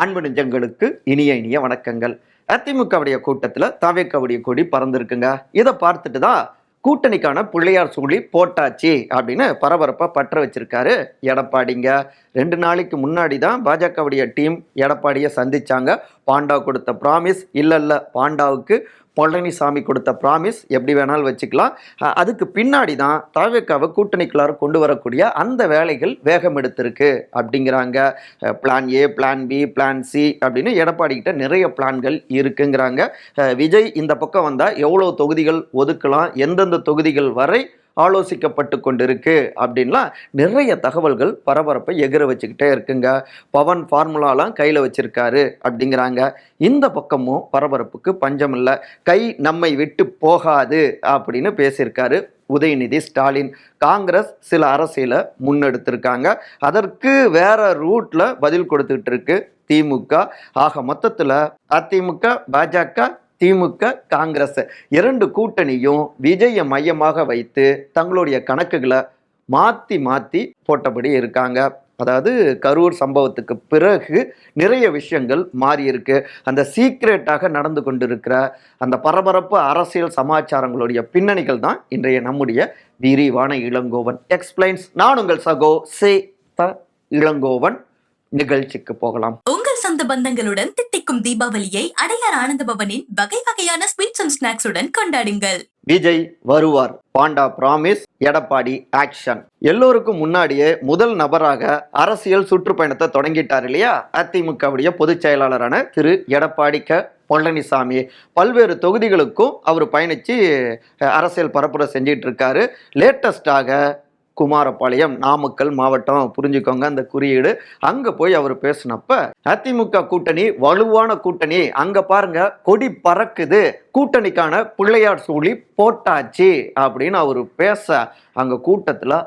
அன்பு நெஞ்சங்களுக்கு இனிய இனிய வணக்கங்கள். அதிமுகவுடைய கூட்டத்தில் தவேக்கவுடைய கொடி பறந்துருக்குங்க. இதை பார்த்துட்டு தான் கூட்டணிக்கான பிள்ளையார் சூழி போட்டாச்சு அப்படின்னு பரபரப்பாக பற்ற வச்சிருக்காரு எடப்பாடிங்க. ரெண்டு நாளைக்கு முன்னாடி தான் பாஜகவுடைய டீம் எடப்பாடியை சந்திச்சாங்க. பாண்டா கொடுத்த ப்ராமிஸ் இல்லை இல்லை பாண்டாவுக்கு பழனிசாமி கொடுத்த ப்ராமிஸ் எப்படி வேணாலும் வச்சுக்கலாம். அதுக்கு பின்னாடி தான் தாவேக்காவை கூட்டணிக்குள்ளார கொண்டு வரக்கூடிய அந்த வேலைகள் வேகம் எடுத்திருக்கு அப்படிங்கிறாங்க. Plan A plan B plan C அப்படின்னு எடப்பாடி கிட்ட நிறைய பிளான்கள் இருக்குங்கிறாங்க. விஜய் இந்த பக்கம் வந்தால் எவ்வளோ தொகுதிகள் ஒதுக்கலாம் எந்தெந்த தொகுதிகள் வரை ஆலோசிக்கப்பட்டு கொண்டிருக்கு அப்படின்லாம் நிறைய தகவல்கள் பரபரப்பை எகிர வச்சுக்கிட்டே இருக்குங்க. பவன் ஃபார்முலாலாம் கையில் வச்சுருக்காரு அப்படிங்கிறாங்க. இந்த பக்கமும் பரபரப்புக்கு பஞ்சம் இல்லை கை நம்மை விட்டு போகாது அப்படின்னு பேசியிருக்காரு உதயநிதி ஸ்டாலின். காங்கிரஸ் சில அரசியலை முன்னெடுத்திருக்காங்க. அதற்கு வேற ரூட்ல பதில் கொடுத்துட்டு இருக்கு திமுக. ஆக மொத்தத்தில் அதிமுக பாஜக திமுக காங்கிரஸ் இரண்டு கூட்டணியும் விஜயை மையமாக வைத்து தங்களுடைய கணக்குகளை மாற்றி மாற்றி போட்டபடி இருக்காங்க. அதாவது கரூர் சம்பவத்துக்கு பிறகு நிறைய விஷயங்கள் மாறி இருக்கு. அந்த சீக்ரெட்டாக நடந்து கொண்டிருக்கிற அந்த பரபரப்பு அரசியல் சமாச்சாரங்களுடைய பின்னணிகள் தான் இன்றைய நம்முடைய விரிவான இளங்கோவன். எக்ஸ்பிளைன்ஸ் நான் உங்கள் சகோ சே த இளங்கோவன். நிகழ்ச்சிக்கு போகலாம். சொந்த பந்தங்களுடன் தித்திக்கும் தீபாவளியை அடையார் ஆனந்த பவனின் வகை வகையான ஸ்வீட்ஸ் அண்ட் ஸ்நாக்ஸுடன் கொண்டாடுங்கள். விஜய் வருவார் பாண்டா பிராமிஸ் எடப்பாடி ஆக்ஷன் எல்லோருக்கும் முன்னாடியே முதல் நபராக அரசியல் சுற்றுப்பயணத்தை தொடங்கிட்டார் இல்லையா? அதிமுகவுடைய பொதுச் செயலாளரான திரு எடப்பாடி க. பழனிசாமி. பல்வேறு தொகுதிகளுக்கும் அவர் பயணித்து அரசியல் பரப்புரை செஞ்சிட்டு இருக்காரு. லேட்டஸ்டாக குமாரபாளையம் நாமக்கல் மாவட்டம். புரிஞ்சுக்கோங்க அந்த குறியீடு. அங்கே போய் அவர் பேசினப்ப அதிமுக கூட்டணி வலுவான கூட்டணி. அங்கே பாருங்க கொடி பறக்குது. கூட்டணிக்கான பிள்ளையார் சூழி போட்டாச்சு அப்படின்னு அவர் பேச அங்க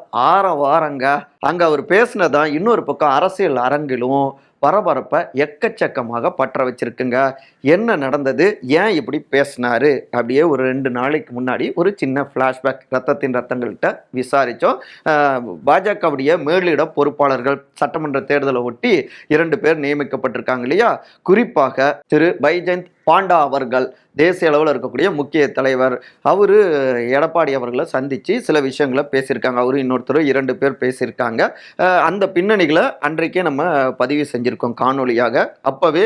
ஆற வாரங்க அங்கே அவர் பேசினதான் இன்னொரு பக்கம் அரசியல் அரங்கிலும் பரபரப்பை எக்கச்சக்கமாக பற்ற வச்சிருக்குங்க. என்ன நடந்தது? ஏன் இப்படி பேசினாரு? அப்படியே ஒரு ரெண்டு நாளைக்கு முன்னாடி ஒரு சின்ன ஃப்ளாஷ்பேக் ரத்தத்தின் ரத்தங்கள்கிட்ட விசாரித்தோம் பாஜகவுடைய மேலிட பொறுப்பாளர்கள் சட்டமன்ற தேர்தலை ஒட்டி இரண்டு பேர் நியமிக்கப்பட்டிருக்காங்க இல்லையா? குறிப்பாக திரு பைஜெயந்த் பாண்டா அவர்கள். தேசிய அளவில் இருக்கக்கூடிய முக்கிய தலைவர். அவர் எடப்பாடி அவர்களை சந்தித்து சில விஷயங்களை பேசியிருக்காங்க. அவரும் இன்னொருத்தர் இரண்டு பேர் பேசியிருக்காங்க. அந்த பின்னணிகளை அன்றைக்கே நம்ம பதிவு செஞ்சுருக்கோம் காணொளியாக அப்போவே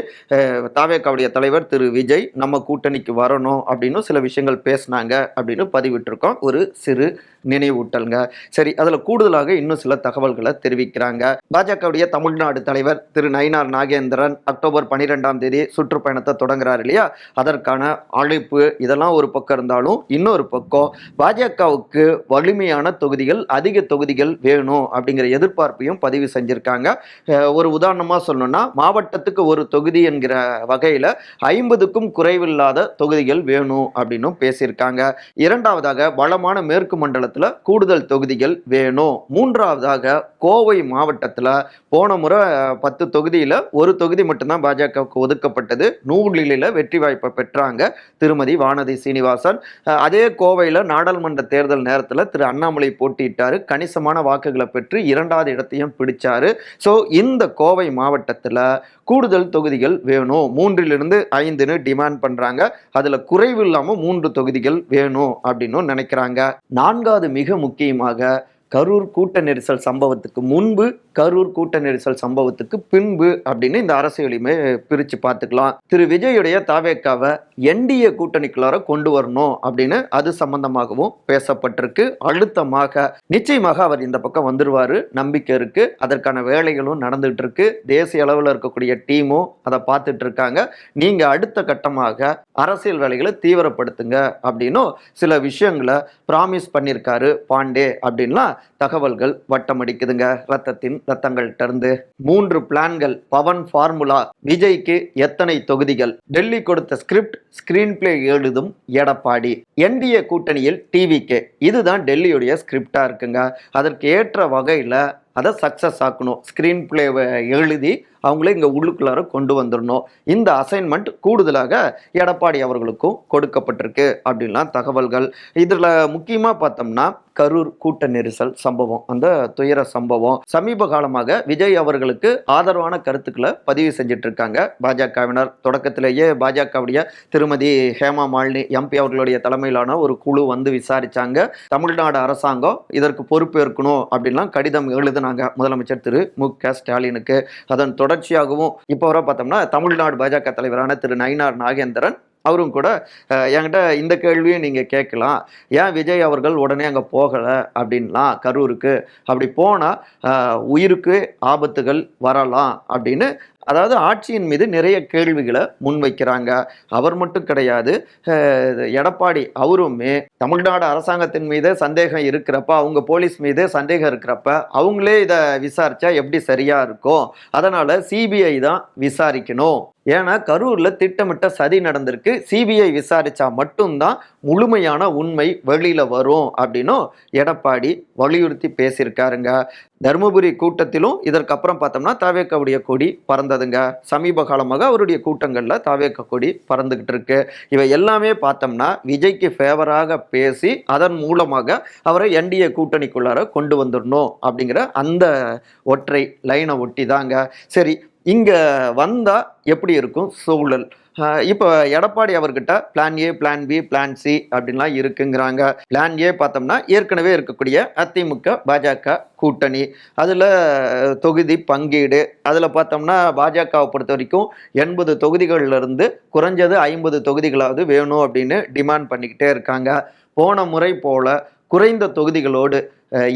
தாவேக்காவுடைய தலைவர் திரு விஜய் நம்ம கூட்டணிக்கு வரணும் அப்படின்னு சில விஷயங்கள் பேசினாங்க அப்படின்னு பதிவிட்டிருக்கோம். ஒரு சிறு நினைவூட்டலுங்க. சரி அதில் கூடுதலாக இன்னும் சில தகவல்களை தெரிவிக்கிறாங்க. பாஜகவுடைய தமிழ்நாடு தலைவர் திரு நயினார் நாகேந்திரன் அக்டோபர் பன்னிரெண்டாம் தேதி சுற்றுப்பயணத்தை தொடங்குறார் இல்லையா? அதற்கான அழைப்பு இதெல்லாம் ஒரு பக்கம் இருந்தாலும் இன்னொரு பக்கம் பாஜகவுக்கு வலிமையான தொகுதிகள் அதிக தொகுதிகள் வேணும் அப்படிங்கிற எதிர்பார்ப்பையும் பதிவு செஞ்சிருக்காங்க. ஒரு உதாரணமாக சொல்லணும்னா மாவட்டத்துக்கு ஒரு தொகுதி என்கிற வகையில் ஐம்பதுக்கும் குறைவில்லாத தொகுதிகள் வேணும் அப்படின்னும் பேசியிருக்காங்க. இரண்டாவதாக வளமான மேற்கு மண்டலத்தில் கூடுதல் தொகுதிகள் வேணும். மூன்றாவதாக கோவை மாவட்டத்தில் போன முறை பத்து தொகுதியில் ஒரு தொகுதி மட்டும்தான் பாஜகவுக்கு ஒதுக்கப்பட்டது. நூலில வெற்றி வாய்ப்பை பெற்றாங்க. திருமதி வானதி சீனிவாசன். அதே கோவையில் நாடாளுமன்ற தேர்தல் நேரத்தில் திரு அண்ணாமலை போட்டியிட்டார். கணிசமான வாக்குகளை பெற்று இரண்டாவது இடத்தையும் பிடிச்சாரு. ஸோ இந்த கோவை மாவட்டத்தில் கூடுதல் தொகுதிகள் வேணும். மூன்றிலிருந்து ஐந்துன்னு டிமாண்ட் பண்ணுறாங்க அதில் குறைவு இல்லாமல் மூன்று தொகுதிகள் வேணும் அப்படின்னு நினைக்கிறாங்க. நான்காவது மிக முக்கியமாக கரூர் கூட்ட நெரிசல் சம்பவத்துக்கு முன்பு கரூர் கூட்ட நெரிசல் சம்பவத்துக்கு பின்பு அப்படின்னு இந்த அரசியலையுமே பிரித்து பார்த்துக்கலாம். திரு. விஜயுடைய தாவேக்காவை என்டிஏ கூட்டணிக்குள்ளார கொண்டு வரணும் அப்படின்னு அது சம்பந்தமாகவும் பேசப்பட்டிருக்கு. அழுத்தமாக நிச்சயமாக அவர் இந்த பக்கம் வந்துருவாரு. நம்பிக்கை இருக்கு. அதற்கான வேலைகளும் நடந்துட்டு இருக்கு தேசிய அளவில் இருக்கக்கூடிய டீமும் அதை பார்த்துட்டு இருக்காங்க நீங்க அடுத்த கட்டமாக அரசியல் வேலைகளை தீவிரப்படுத்துங்க அப்படின்னும் சில விஷயங்களை ப்ராமிஸ் பண்ணியிருக்காரு பாண்டே அப்படின்லாம் தகவல்கள் வட்டமடிக்குதுங்க. ரத்தத்தின் ரத்தங்கள்ட்ட இருந்து மூன்று பிளான்கள். பவன் ஃபார்முலா. விஜய்க்கு எத்தனை தொகுதிகள்? டெல்லி கொடுத்த ஸ்கிரிப்ட் ஸ்கிரீன் பிளே எழுதும் எடப்பாடி. என்டிஏ கூட்டணியில் டிவிகே இதுதான் டெல்லியுடைய ஸ்கிரிப்டா இருக்குங்க. அதற்கு ஏற்ற வகையில் அதை சக்ஸஸ் ஆக்கணும். ஸ்க்ரீன் பிளேவை எழுதி அவங்களே இங்கே உள்ளுக்குள்ளார கொண்டு வந்துடணும் இந்த அசைன்மெண்ட் கூடுதலாக எடப்பாடி அவர்களுக்கும் கொடுக்கப்பட்டிருக்கு அப்படின்லாம் தகவல்கள். இதில் முக்கியமாக பார்த்தோம்னா கரூர் கூட்ட நெரிசல் சம்பவம் அந்த துயர சம்பவம். சமீப காலமாக விஜய் அவர்களுக்கு ஆதரவான கருத்துக்களை பதிவு செஞ்சுட்டு இருக்காங்க பாஜகவினர். தொடக்கத்திலேயே பாஜகவுடைய திருமதி ஹேமா மாலினி எம்பி அவர்களுடைய தலைமையிலான ஒரு குழு வந்து விசாரிச்சாங்க. தமிழ்நாடு அரசாங்கம் இதற்கு பொறுப்பேற்கணும் அப்படின்லாம் கடிதம் எழுதினாங்க முதலமைச்சர் திரு மு க ஸ்டாலினுக்கு. அதன் தொடர்ச்சியாகவும் இப்போ வர பார்த்தோம்னா தமிழ்நாடு பாஜக தலைவரான திரு நயினார் நாகேந்திரன் அவரும் கூட என்கிட்ட இந்த கேள்வியும் நீங்கள் கேட்கலாம். ஏன் விஜய் அவர்கள் உடனே அங்கே போகலை அப்படின்லாம் கரூருக்கு? அப்படி போனால் உயிருக்கு ஆபத்துகள் வரலாம் அப்படின்னு அதாவது ஆட்சியின் மீது நிறைய கேள்விகளை முன்வைக்கிறாங்க. அவர் மட்டும் கிடையாது எடப்பாடி அவருமே தமிழ்நாடு அரசாங்கத்தின் மீது சந்தேகம் இருக்கிறப்ப அவங்க போலீஸ் மீது சந்தேகம் இருக்கிறப்ப அவங்களே இதை விசாரிச்சா எப்படி சரியா இருக்கும்? அதனால சிபிஐ தான் விசாரிக்கணும். ஏன்னா கரூர்ல திட்டமிட்ட சதி நடந்திருக்கு. சிபிஐ விசாரிச்சா மட்டும்தான் முழுமையான உண்மை வெளியில வரும் அப்படின்னும் எடப்பாடி வலியுறுத்தி பேசியிருக்காருங்க. தருமபுரி கூட்டத்திலும் இதற்கப்புறம் பார்த்தோம்னா தாவேக்காவுடைய கொடி பறந்ததுங்க. சமீப காலமாக அவருடைய கூட்டங்களில் தாவேக்க கொடி பறந்துகிட்டு இருக்கு. இவை எல்லாமே பார்த்தோம்னா விஜய்க்கு ஃபேவராக பேசி அதன் மூலமாக அவரை என்டிஏ கூட்டணிக்குள்ளார கொண்டு வந்துடணும் அப்படிங்கிற அந்த ஒற்றை லைனை ஒட்டி தாங்க சரி இங்கே வந்தால் எப்படி இருக்கும்? சூழல். இப்போ எடப்பாடி அவர்கிட்ட plan A plan B plan C அப்படின்லாம் இருக்குங்கிறாங்க. பிளான் ஏ பார்த்தோம்னா ஏற்கனவே இருக்கக்கூடிய அதிமுக பாஜக கூட்டணி. அதில் தொகுதி பங்கீடு. அதில் பார்த்தோம்னா பாஜகவை பொறுத்த வரைக்கும் எண்பது தொகுதிகளிலிருந்து குறைஞ்சது ஐம்பது தொகுதிகளாவது வேணும் அப்படின்னு டிமாண்ட் பண்ணிக்கிட்டே இருக்காங்க. போன முறை போல் குறைந்த தொகுதிகளோடு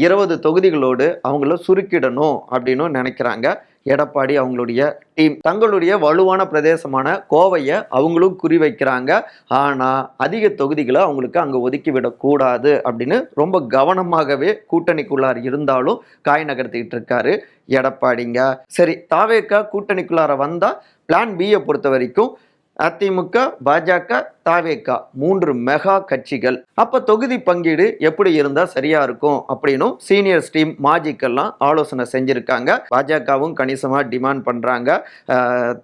இருபது தொகுதிகளோடு அவங்கள சுருக்கிடணும் அப்படின்னு நினைக்கிறாங்க. எடப்பாடி அவங்களுடைய டீம் தங்களுடைய வலுவான பிரதேசமான கோவையை அவங்களும் குறிவைக்கிறாங்க. ஆனால் அதிக தொகுதிகளை அவங்களுக்கு அங்கே ஒதுக்கி விடக்கூடாது அப்படின்னு ரொம்ப கவனமாகவே கூட்டணிக்குள்ளார் இருந்தாலும் காய் நகர்த்திக்கிட்டு இருக்காரு எடப்பாடிங்க. சரி தாவேக்கா கூட்டணிக்குள்ளார வந்தால் பிளான் பியை பொறுத்த வரைக்கும் அதிமுக பாஜக தாவேக்கா மூன்று மெகா கட்சிகள். அப்ப தொகுதி பங்கீடு எப்படி இருந்தா சரியா இருக்கும் அப்படின்னும் சீனியர் ஸ்டீம் மாஜிக்கெல்லாம் ஆலோசனை செஞ்சிருக்காங்க. பாஜகவும் கணிசமா டிமாண்ட் பண்றாங்க.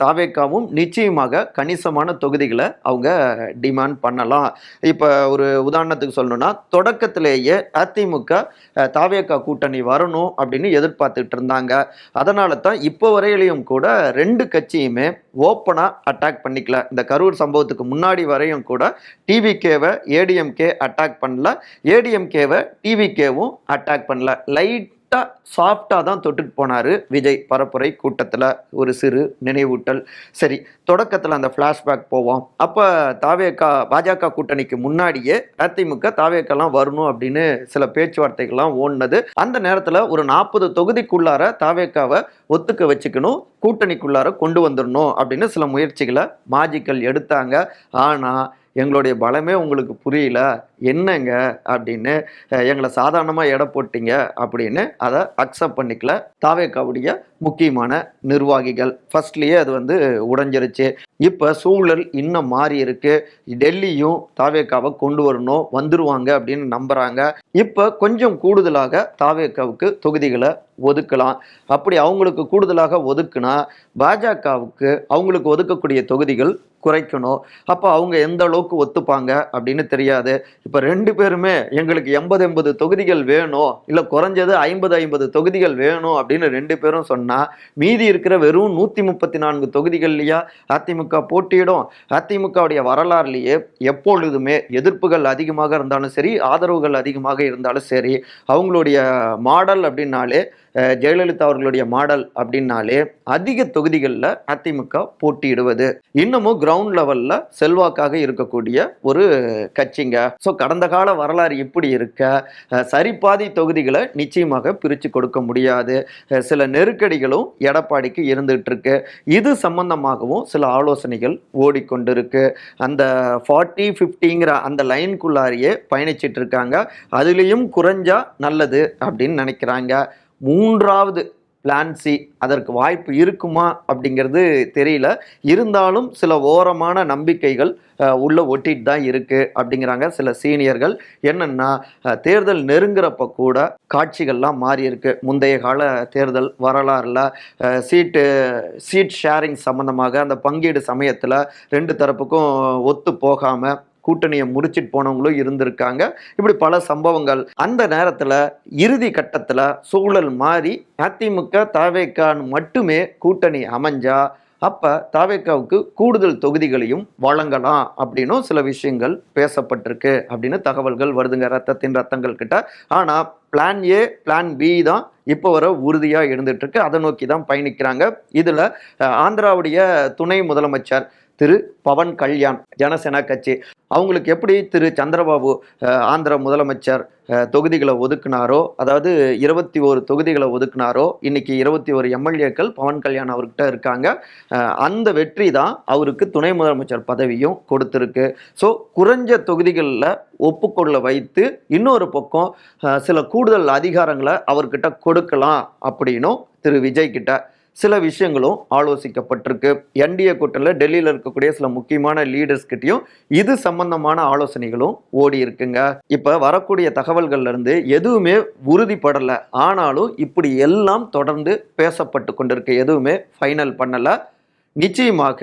தாவேக்காவும் நிச்சயமாக கணிசமான தொகுதிகளை அவங்க டிமாண்ட் பண்ணலாம். இப்ப ஒரு உதாரணத்துக்கு சொல்லணும்னா தொடக்கத்திலேயே அதிமுக தாவேக்கா கூட்டணி வரணும் அப்படின்னு எதிர்பார்த்துட்டு இருந்தாங்க. அதனால தான் இப்போ வரையிலையும் கூட ரெண்டு கட்சியுமே ஓப்பனா அட்டாக் பண்ணிக்கல. இந்த கரூர் சம்பவத்துக்கு முன்னாடி வரை வரையும் கூட டிவிகேவை ஏடிஎம்கே அட்டாக் பண்ணல. ஏடிஎம்கேவை டிவிகேவும் அட்டாக் பண்ணல. லைட் லைட்டாக சாஃப்டாக தான் தொட்டுட்டு போனார் விஜய் பரப்புரை கூட்டத்தில் ஒரு சிறு நினைவூட்டல். சரி தொடக்கத்தில் அந்த ஃப்ளாஷ்பேக் போவோம். அப்போ தாவேக்கா பாஜக கூட்டணிக்கு முன்னாடியே அதிமுக தாவேக்கெல்லாம் வரணும் அப்படின்னு சில பேச்சுவார்த்தைகள்லாம் ஓடினது. அந்த நேரத்தில் ஒரு நாற்பது தொகுதிக்குள்ளார தாவேக்காவை ஒத்துக்க வச்சுக்கணும் கூட்டணிக்குள்ளார கொண்டு வந்துடணும் அப்படின்னு சில முயற்சிகளை மாஜிக்கல் எடுத்தாங்க. ஆனால் எங்களுடைய பலமே உங்களுக்கு புரியல. என்னங்க அப்படின்னு எங்களை சாதாரணமாக எடை போட்டீங்க அப்படின்னு அதை அக்செப்ட் பண்ணிக்கல. தாவேக்காவுடைய முக்கியமான நிர்வாகிகள். ஃபர்ஸ்ட்லேயே அது வந்து உடைஞ்சிருச்சு. இப்போ சூழல் இன்னும் மாறி இருக்கு. டெல்லியும் தாவேக்காவை கொண்டு வரணும் வந்துருவாங்க அப்படின்னு நம்புகிறாங்க இப்போ கொஞ்சம் கூடுதலாக தாவேக்காவுக்கு தொகுதிகளை ஒதுக்கலாம். அப்படி அவங்களுக்கு கூடுதலாக ஒதுக்குனா பாஜகவுக்கு அவங்களுக்கு ஒதுக்கக்கூடிய தொகுதிகள் குறைக்கணும். அப்போ அவங்க எந்த அளவுக்கு ஒத்துப்பாங்க அப்படின்னு தெரியாது. இப்போ ரெண்டு பேருமே எங்களுக்கு எண்பது எண்பது தொகுதிகள் வேணும் இல்லை குறைஞ்சது ஐம்பது ஐம்பது தொகுதிகள் வேணும் அப்படின்னு ரெண்டு பேரும் சொன்னால் மீதி இருக்கிற வெறும் நூற்றி முப்பத்தி நான்கு தொகுதிகள்லையா அதிமுக போட்டியிடும். அதிமுகவுடைய வரலாறுலேயே எப்பொழுதுமே எதிர்ப்புகள் அதிகமாக இருந்தாலும் சரி ஆதரவுகள் அதிகமாக இருந்தாலும் சரி அவங்களுடைய மாடல் அப்படின்னாலே ஜெயலலிதா அவர்களுடைய மாடல் அப்படின்னாலே அதிக தொகுதிகளில் அதிமுக போட்டியிடுவது. இன்னமும் கிரவுண்ட் லெவலில் செல்வாக்காக இருக்கக்கூடிய ஒரு கட்சிங்க. ஸோ கடந்த கால வரலாறு இப்படி இருக்க சரிபாதி தொகுதிகளை நிச்சயமாக பிரித்து கொடுக்க முடியாது. சில நெருக்கடிகளும் எடப்பாடிக்கு இருந்துகிட்டு இருக்கு இது சம்பந்தமாகவும் சில ஆலோசனைகள் ஓடிக்கொண்டிருக்கு. அந்த ஃபார்ட்டி ஃபிஃப்டிங்கிற அந்த லைனுக்குள்ளாரியே பயணிச்சிட்டு இருக்காங்க அதுலேயும் குறைஞ்சா நல்லது அப்படின்னு நினைக்கிறாங்க. மூன்றாவது பிளான் சி அதற்கு வாய்ப்பு இருக்குமா அப்படிங்கிறது தெரியல. இருந்தாலும் சில ஓரமான நம்பிக்கைகள் உள்ளே உள்ள ஒட்டிட்டு தான் இருக்குது அப்படிங்கிறாங்க சில சீனியர்கள் என்னென்னா தேர்தல் நெருங்குறப்ப கூட காட்சிகள்லாம் மாறி இருக்கு. முந்தைய கால தேர்தல் வரலாறுல சீட்டு சீட் ஷேரிங் சம்மந்தமாக அந்த பங்கீடு சமயத்தில் ரெண்டு தரப்புக்கும் ஒத்து போகாமல் கூட்டணியை முறிச்சிட்டு போனவங்களும் இருந்திருக்காங்க. இப்படி பல சம்பவங்கள். அந்த நேரத்தில் இறுதி கட்டத்தில் சூழல் மாறி அதிமுக தாவேக்கான்னு மட்டுமே கூட்டணி அமைஞ்சா அப்போ தாவேக்காவுக்கு கூடுதல் தொகுதிகளையும் வழங்கலாம் அப்படின்னும் சில விஷயங்கள் பேசப்பட்டிருக்கு அப்படின்னு தகவல்கள் வருதுங்க. ரத்தத்தின் ரத்தங்கள் கிட்ட. ஆனால் பிளான் ஏ பிளான் பி தான் இப்போ வர உறுதியாக இருந்துகிட்ருக்கு அதை நோக்கி தான் பயணிக்கிறாங்க. இதில் ஆந்திராவுடைய துணை முதலமைச்சர் திரு பவன் கல்யாண் ஜனசேனா கட்சி. அவங்களுக்கு எப்படி திரு சந்திரபாபு ஆந்திர முதலமைச்சர் தொகுதிகளை ஒதுக்குனாரோ அதாவது இருபத்தி ஒரு தொகுதிகளை ஒதுக்குனாரோ இன்னைக்கு இருபத்தி ஒரு எம்எல்ஏக்கள் பவன் கல்யாண் அவர்கிட்ட இருக்காங்க. அந்த வெற்றி தான் அவருக்கு துணை முதலமைச்சர் பதவியும் கொடுத்துருக்கு. ஸோ குறைஞ்ச தொகுதிகளில் ஒப்புக்கொள்ள வைத்து இன்னொரு பக்கம் சில கூடுதல் அதிகாரங்களை அவர்கிட்ட கொடுக்கலாம் அப்படின்னும் திரு விஜய் கிட்ட. சில விஷயங்களும் ஆலோசிக்கப்பட்டிருக்கு. என்டிஏ கூட்டத்தில் டெல்லியில் இருக்கக்கூடிய சில முக்கியமான லீடர்ஸ்கிட்டையும் இது சம்பந்தமான ஆலோசனைகளும் ஓடி இருக்குங்க இப்போ வரக்கூடிய தகவல்கள்லேருந்து எதுவுமே உறுதிப்படலை. ஆனாலும் இப்படி எல்லாம் தொடர்ந்து பேசப்பட்டு கொண்டிருக்கு. எதுவுமே ஃபைனல் பண்ணலை. நிச்சயமாக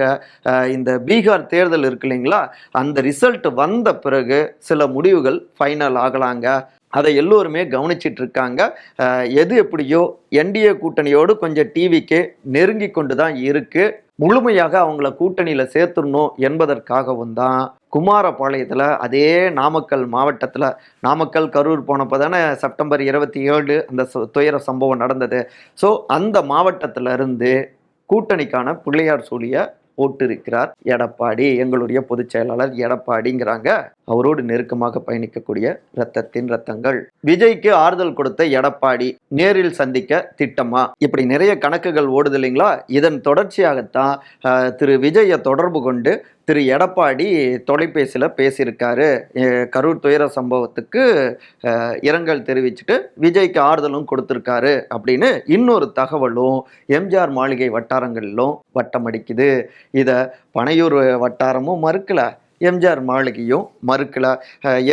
இந்த பீகார் தேர்தல் இருக்கு இல்லைங்களா? அந்த ரிசல்ட் வந்த பிறகு சில முடிவுகள் ஃபைனல் ஆகலாங்க. அதை எல்லோருமே கவனிச்சிட்டு இருக்காங்க எது எப்படியோ என்டிஏ கூட்டணியோடு கொஞ்சம் டிவிக்கு நெருங்கி கொண்டு தான் இருக்கு. முழுமையாக அவங்கள கூட்டணியில் சேர்த்துடணும் என்பதற்காகவும் தான் குமாரபாளையத்தில் அதே நாமக்கல் மாவட்டத்தில் நாமக்கல் கரூர் போனப்போ தானே செப்டம்பர் இருபத்தி ஏழு அந்த துயர சம்பவம் நடந்தது. ஸோ அந்த மாவட்டத்திலிருந்து கூட்டணிக்கான பிள்ளையார் சூழியை போட்டிருக்கிறார். எடப்பாடி எங்களுடைய பொதுச் செயலாளர் எடப்பாடிங்கிறாங்க. அவரோடு நெருக்கமாக பயணிக்கக்கூடிய ரத்தத்தின் ரத்தங்கள் விஜய்க்கு ஆறுதல் கொடுத்த எடப்பாடி நேரில் சந்திக்க திட்டமா? இப்படி நிறைய கணக்குகள் ஓடுது இல்லைங்களா? இதன் தொடர்ச்சியாகத்தான் திரு விஜயை தொடர்பு கொண்டு திரு எடப்பாடி தொலைபேசியில் பேசியிருக்காரு. கரூர் துயர சம்பவத்துக்கு இரங்கல் தெரிவிச்சுட்டு விஜய்க்கு ஆறுதலும் கொடுத்துருக்காரு அப்படின்னு இன்னொரு தகவலும் எம்ஜிஆர் மாளிகை வட்டாரங்களிலும் வட்டமடிக்குது. இதை பனையூர் வட்டாரமும் மறுக்கல எம்ஜிஆர் மாளிகையும் மறுக்கல.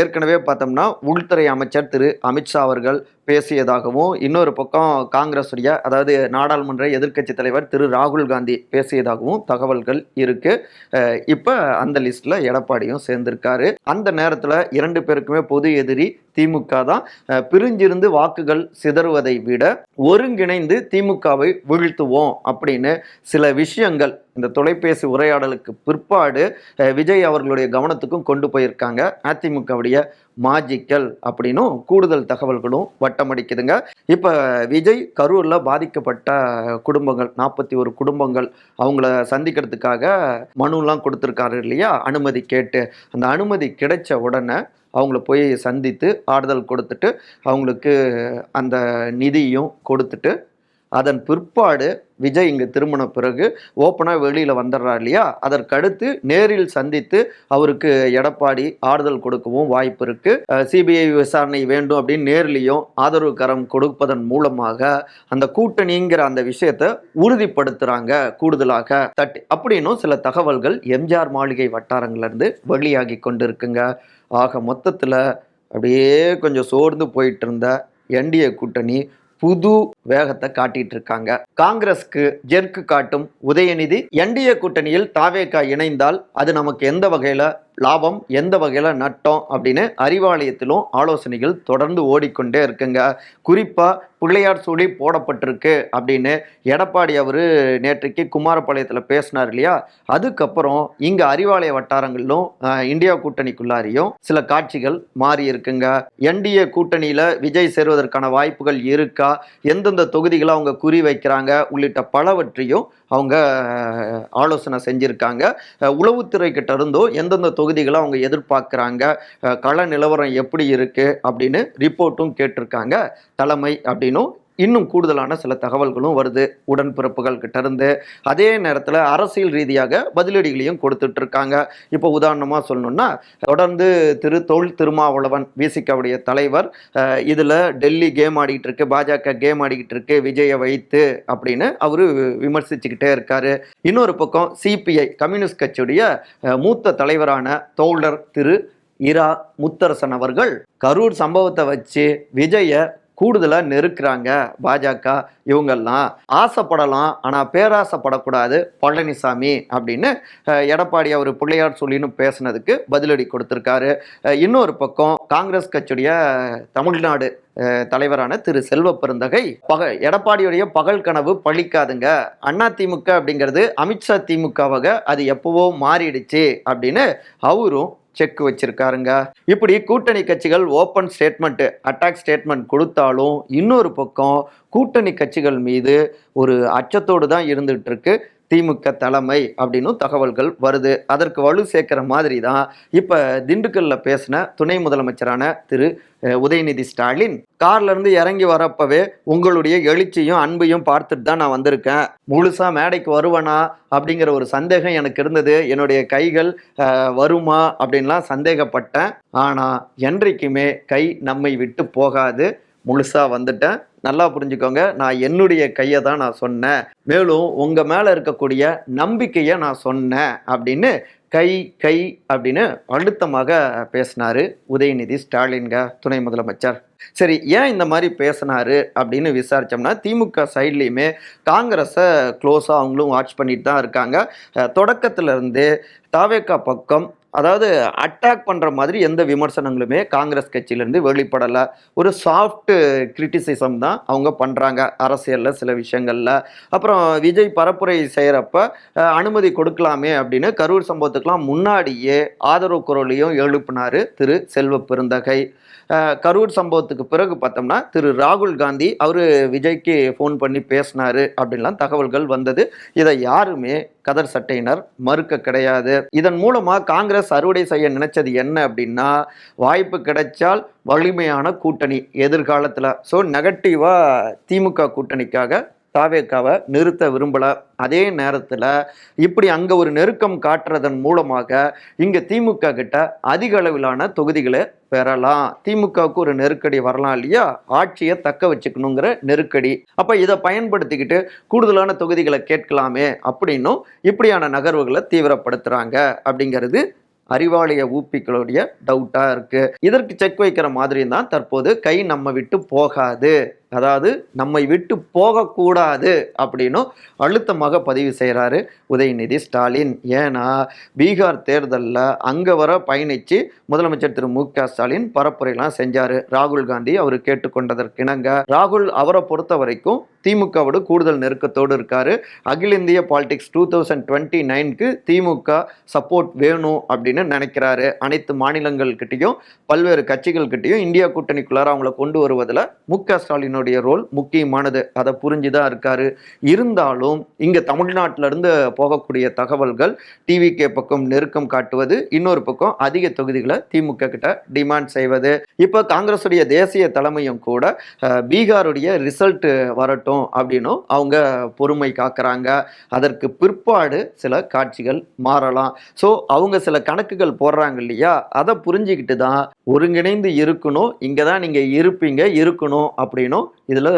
ஏற்கனவே பார்த்தோம்னா உள்துறை அமைச்சர் திரு அமித்ஷா அவர்கள் பேசியதாகவும் இன்னொரு பக்கம் காங்கிரஸுடைய அதாவது நாடாளுமன்ற எதிர்க்கட்சி தலைவர் திரு ராகுல் காந்தி பேசியதாகவும் தகவல்கள் இருக்கு. இப்போ அந்த லிஸ்ட்ல எடப்பாடியும் சேர்ந்திருக்காரு. அந்த நேரத்தில் இரண்டு பேருக்குமே பொது எதிரி திமுக தான். பிரிஞ்சிருந்து வாக்குகள் சிதறுவதை விட ஒருங்கிணைந்து திமுகவை வீழ்த்துவோம் அப்படின்னு சில விஷயங்கள் இந்த தொலைபேசி உரையாடலுக்கு பிற்பாடு விஜய் அவர்களுடைய கவனத்துக்கும் கொண்டு போயிருக்காங்க. அதிமுகவுடைய மாஜிக்கல் அப்படின்னும் கூடுதல் தகவல்களும் வட்டமடிக்குதுங்க. இப்போ விஜய் கரூரில் பாதிக்கப்பட்ட குடும்பங்கள் நாற்பத்தி ஒரு குடும்பங்கள் அவங்கள சந்திக்கிறதுக்காக மனுலாம் கொடுத்துருக்காரு இல்லையா? அனுமதி கேட்டு அந்த அனுமதி கிடைச்ச உடனே அவங்கள போய் சந்தித்து ஆறுதல் கொடுத்துட்டு அவங்களுக்கு அந்த நிதியும் கொடுத்துட்டு அதன் பிற்பாடு விஜய் இங்கே திரும்பின பிறகு ஓப்பனாக வெளியில் வந்துடுறார் இல்லையா? அதற்கடுத்து நேரில் சந்தித்து அவருக்கு எடப்பாடி ஆறுதல் கொடுக்கவும் வாய்ப்பு இருக்குது சிபிஐ விசாரணை வேண்டும் அப்படின்னு நேர்லேயும் ஆதரவு கரம் கொடுப்பதன் மூலமாக அந்த கூட்டணிங்கிற அந்த விஷயத்தை உறுதிப்படுத்துகிறாங்க கூடுதலாக தட்டி. அப்படின்னும் சில தகவல்கள் எம்ஜிஆர் மாளிகை வட்டாரங்கள்லேருந்து வெளியாகி கொண்டு இருக்குங்க ஆக மொத்தத்தில் அப்படியே கொஞ்சம் சோர்ந்து போயிட்டு இருந்த என்டிஏ கூட்டணி புது வேகத்தை காட்டிட்டு இருக்காங்க காங்கிரஸ்க்கு ஜெர்க்கு காட்டும் உதயநிதி என்டிஏ கூட்டணியில் தாவேகா இணைந்தால் அது நமக்கு எந்த வகையில லாபம் எந்த வகையில் நட்டம் அப்படின்னு அறிவாலயத்திலும் ஆலோசனைகள் தொடர்ந்து ஓடிக்கொண்டே இருக்குங்க. குறிப்பாக பிள்ளையார் சூடி போடப்பட்டிருக்கு அப்படின்னு எடப்பாடி அவர் நேற்றைக்கு குமாரபாளையத்தில் பேசினார் இல்லையா? அதுக்கப்புறம் இங்கே அறிவாலய வட்டாரங்களிலும் இந்தியா கூட்டணிக்குள்ளாரியும் சில காட்சிகள் மாறி இருக்குங்க. என்டிஏ கூட்டணியில் விஜய் சேருவதற்கான வாய்ப்புகள் இருக்கா? எந்தெந்த தொகுதிகளை அவங்க குறி வைக்கிறாங்க? உள்ளிட்ட பலவற்றையும் அவங்க ஆலோசனை செஞ்சுருக்காங்க. அஹ், உளவுத்துறை கிட்ட இருந்தோ எந்தெந்த தொகுதிகளை அவங்க எதிர்பார்க்குறாங்க கள நிலவரம் எப்படி இருக்குது அப்படின்னு ரிப்போர்ட்டும் கேட்டிருக்காங்க. தலைமை அப்படின்னும் இன்னும் கூடுதலான சில தகவல்களும் வருது. உடன்பிறப்புகள் கிட்டேருந்து. அதே நேரத்தில் அரசியல் ரீதியாக பதிலடிகளையும் கொடுத்துட்ருக்காங்க. இப்போ உதாரணமாக சொல்லணும்னா தொடர்ந்து திரு தொல் திருமாவளவன் விசிகாவுடைய தலைவர் இதில் டெல்லி கேம் ஆடிக்கிட்டு இருக்கு பாஜக கேம் ஆடிக்கிட்டு இருக்கு விஜயை வைத்து அப்படின்னு அவர் விமர்சிச்சுக்கிட்டே இருக்காரு. இன்னொரு பக்கம் சிபிஐ கம்யூனிஸ்ட் கட்சியுடைய மூத்த தலைவரான தோழர் திரு இரா முத்தரசன் அவர்கள் கரூர் சம்பவத்தை வச்சு விஜய கூடுதலாக நெருக்கிறாங்க பாஜக. இவங்கெல்லாம் ஆசைப்படலாம் ஆனால் பேராசைப்படக்கூடாது. பழனிசாமி அப்படின்னு எடப்பாடி அவர் பிள்ளையார் சொல்லின்னு பேசுனதுக்கு பதிலடி கொடுத்துருக்காரு. இன்னொரு பக்கம் காங்கிரஸ் கட்சியுடைய தமிழ்நாடு தலைவரான திரு செல்வ பெருந்தகை பக எடப்பாடியுடைய பகல் கனவு பழிக்காதுங்க. அண்ணா திமுக அப்படிங்கிறது அமித்ஷா திமுகவாக அது எப்பவோ மாறிடுச்சு அப்படின்னு அவரும் செக் வச்சிருக்காருங்க. இப்படி கூட்டணி கட்சிகள் ஓப்பன் ஸ்டேட்மெண்ட் அட்டாக் ஸ்டேட்மெண்ட் கொடுத்தாலும் இன்னொரு பக்கம் கூட்டணி கட்சிகள் மீது ஒரு அச்சத்தோடு தான் இருந்துகிட்டு இருக்கு. திமுக தலைமை அப்படின்னு தகவல்கள் வருது. அதற்கு வலு சேர்க்கிற மாதிரி தான் இப்போ திண்டுக்கல்ல பேசின துணை முதலமைச்சரான திரு உதயநிதி ஸ்டாலின் கார்ல இருந்து இறங்கி வரப்பவே உங்களுடைய எழுச்சியும் அன்பையும் பார்த்துட்டு தான் நான் வந்திருக்கேன். முழுசா மேடைக்கு வருவனா அப்படிங்கிற ஒரு சந்தேகம் எனக்கு இருந்தது. என்னுடைய கைகள் வருமா அப்படின்லாம் சந்தேகப்பட்டேன். ஆனா என்றைக்குமே கை நம்மை விட்டு போகாது. முழுசா வந்துட்டேன். நல்லா புரிஞ்சுக்கோங்க. நான் என்னுடைய கையை தான் நான் சொன்னேன். மேலும் உங்கள் மேலே இருக்கக்கூடிய நம்பிக்கையை நான் சொன்னேன் அப்படின்னு கை கை அப்படின்னு அழுத்தமாக பேசினாரு உதயநிதி ஸ்டாலின்க துணை முதலமைச்சர். சரி ஏன் இந்த மாதிரி பேசினாரு அப்படின்னு விசாரித்தோம்னா திமுக சைட்லேயுமே காங்கிரஸை க்ளோஸாக அவங்களும் வாட்ச் பண்ணிட்டு தான் இருக்காங்க. அஹ் தாவேக்கா பக்கம் அதாவது அட்டாக் பண்ணுற மாதிரி எந்த விமர்சனங்களுமே காங்கிரஸ் கட்சியிலேருந்து வெளிப்படலை. ஒரு சாஃப்ட் கிரிட்டிசிசம் தான் அவங்க பண்ணுறாங்க அரசியலில் சில விஷயங்களில். அப்புறம் விஜய் பரப்புரை செய்கிறப்ப அனுமதி கொடுக்கலாமே அப்படின்னு கரூர் சம்பவத்துக்கெலாம் முன்னாடியே ஆதரவு குரலையும் எழுப்பினார் திரு செல்வ பெருந்தகை. கரூர் சம்பவத்துக்கு பிறகு பார்த்தோம்னா திரு ராகுல் காந்தி அவர் விஜய்க்கு ஃபோன் பண்ணி பேசினார் அப்படின்லாம் தகவல்கள் வந்தது. இதை யாருமே கதர் சட்டையினர் மறுக்க கிடையாது. இதன் மூலமாக காங்கிரஸ் அறுவடை செய்ய நினைச்சது என்ன அப்படின்னா வாய்ப்பு கிடைச்சால் வலிமையான கூட்டணி எதிர்காலத்தில். ஸோ நெகட்டிவாக திமுக கூட்டணிக்காக தாவேக்காவை நிறுத்த விரும்பல. அதே நேரத்தில் இப்படி அங்கே ஒரு நெருக்கம் காட்டுறதன் மூலமாக இங்கே திமுக கிட்ட அதிக அளவிலான தொகுதிகளை பெறலாம். திமுகவுக்கு ஒரு நெருக்கடி வரலாம் இல்லையா? ஆட்சியை தக்க வச்சுக்கணுங்கிற நெருக்கடி. அப்போ இதை பயன்படுத்திக்கிட்டு கூடுதலான தொகுதிகளை கேட்கலாமே அப்படின்னும் இப்படியான நகர்வுகளை தீவிரப்படுத்துகிறாங்க அப்படிங்கிறது அறிவாலய ஊப்பிகளுடைய டவுட்டாக இருக்குது இதற்கு செக் வைக்கிற மாதிரி தான் தற்போது கை நம்ம விட்டு போகாது. அதாவது நம்மை விட்டு போகக்கூடாது அப்படின்னும் அழுத்தமாக பதிவு செய்கிறாரு உதயநிதி ஸ்டாலின். ஏன்னா பீகார் தேர்தலில் அங்கே வர பயணித்து முதலமைச்சர் திரு. மு. க. ஸ்டாலின் பரப்புரைலாம் செஞ்சார். ராகுல் காந்தி அவர் கேட்டுக்கொண்டதற்கிணங்க. ராகுல் அவரை பொறுத்த வரைக்கும் திமுகவோடு கூடுதல் நெருக்கத்தோடு இருக்கார். அகில இந்திய பாலிடிக்ஸ் டூ தௌசண்ட் டுவெண்ட்டி நைனுக்கு திமுக சப்போர்ட் வேணும் அப்படின்னு நினைக்கிறாரு. அனைத்து மாநிலங்கள்கிட்டையும் பல்வேறு கட்சிகள்கிட்டையும் இந்தியா கூட்டணிக்குள்ளார அவங்கள கொண்டு வருவதில் மு க ஸ்டாலினுடைய ரோல் முக்கியமானது. அதை புரிஞ்சு தான் இருக்கார். இருந்தாலும் இங்கே தமிழ்நாட்டிலிருந்து போகக்கூடிய தகவல்கள் டிவிகே பக்கம் நெருக்கம் காட்டுவது இன்னொரு பக்கம் அதிக தொகுதிகளை திமுக கிட்ட டிமாண்ட் செய்வது. இப்போ காங்கிரஸுடைய தேசிய தலைமையும் கூட பீகாருடைய ரிசல்ட் வரட்டும் அப்படின்னும் அவங்க பொறுமை காக்குறாங்க. அதற்கு பிற்பாடு சில காட்சிகள் மாறலாம். ஸோ அவங்க சில கணக்குகள் போடுறாங்க இல்லையா? அதை புரிஞ்சுக்கிட்டு தான் ஒருங்கிணைந்து இருக்கணும். இங்கே தான் நீங்கள் இருப்பீங்க இருக்கணும் அப்படின்னும் இதில்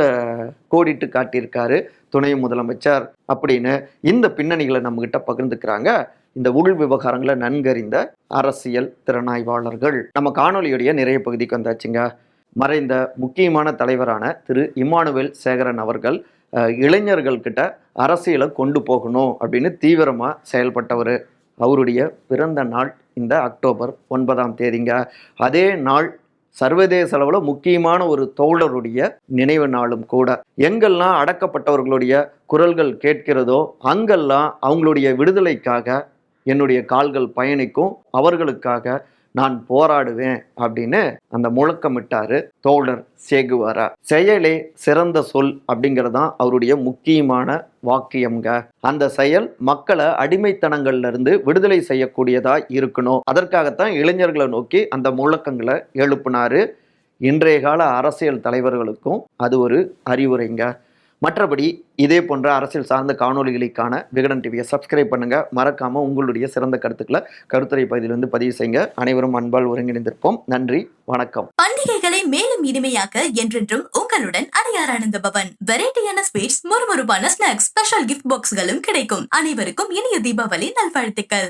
கோடிட்டு காட்டியிருக்காரு துணை முதலமைச்சர் அப்படின்னு இந்த பின்னணிகளை நம்மகிட்ட பகிர்ந்துக்கிறாங்க. இந்த உள் விவகாரங்களை நன்கறிந்த அரசியல் திறனாய்வாளர்கள். நம்ம காணொளியுடைய நிறைய பகுதிக்கு வந்தாச்சுங்க. மறைந்த முக்கியமான தலைவரான திரு இமானுவேல் சேகரன் அவர்கள் இளைஞர்கள்கிட்ட அரசியலை கொண்டு போகணும் அப்படின்னு தீவிரமாக செயல்பட்டவர். அவருடைய பிறந்த நாள் இந்த அக்டோபர் ஒன்பதாம் தேதிங்க. அதே நாள் சர்வதேச அளவில் முக்கியமான ஒரு தோழருடைய நினைவு நாளும் கூட. எங்கெல்லாம் அடக்கப்பட்டவர்களுடைய குரல்கள் கேட்கிறதோ அங்கெல்லாம் அவங்களுடைய விடுதலைக்காக என்னுடைய கால்கள் பயணிக்கும். அவர்களுக்காக நான் போராடுவேன் அப்படின்னு அந்த முழக்கமிட்டாரு தோழர் சேகுவாரா. செயலே சிறந்த சொல் அப்படிங்கிறதான் அவருடைய முக்கியமான வாக்கியம்ங்க. அந்த செயல் மக்களை அடிமைத்தனங்கள்ல இருந்து விடுதலை செய்யக்கூடியதா இருக்கணும். அதற்காகத்தான் இளைஞர்களை நோக்கி அந்த முழக்கங்களை எழுப்பினாரு. இன்றைய கால அரசியல் தலைவர்களுக்கும் அது ஒரு அறிவுரைங்க. மற்றபடி இதே போன்ற அரசியல் சார்ந்த காணொளிகளுக்கான விகடன் டிவியை சப்ஸ்கிரைப் பண்ணுங்க. மறக்காமல் உங்களுடைய சிறந்த கருத்துக்களை கருத்துரை பகுதியில் வந்து பதிவு செய்யுங்க. அனைவரும் அன்பால் ஒருங்கிணைந்திருப்போம் நன்றி வணக்கம். பண்டிகைகளை மேலும் இனிமையாக்க என்றென்றும் உங்களுடன் அடையார் ஆனந்த பவன். வெரைட்டியான ஸ்வீட்ஸ் முறுமுறுப்பான ஸ்நாக்ஸ் ஸ்பெஷல் கிஃப்ட் பாக்ஸ்களும் கிடைக்கும். அனைவருக்கும் இனிய தீபாவளி நல்வாழ்த்துக்கள்.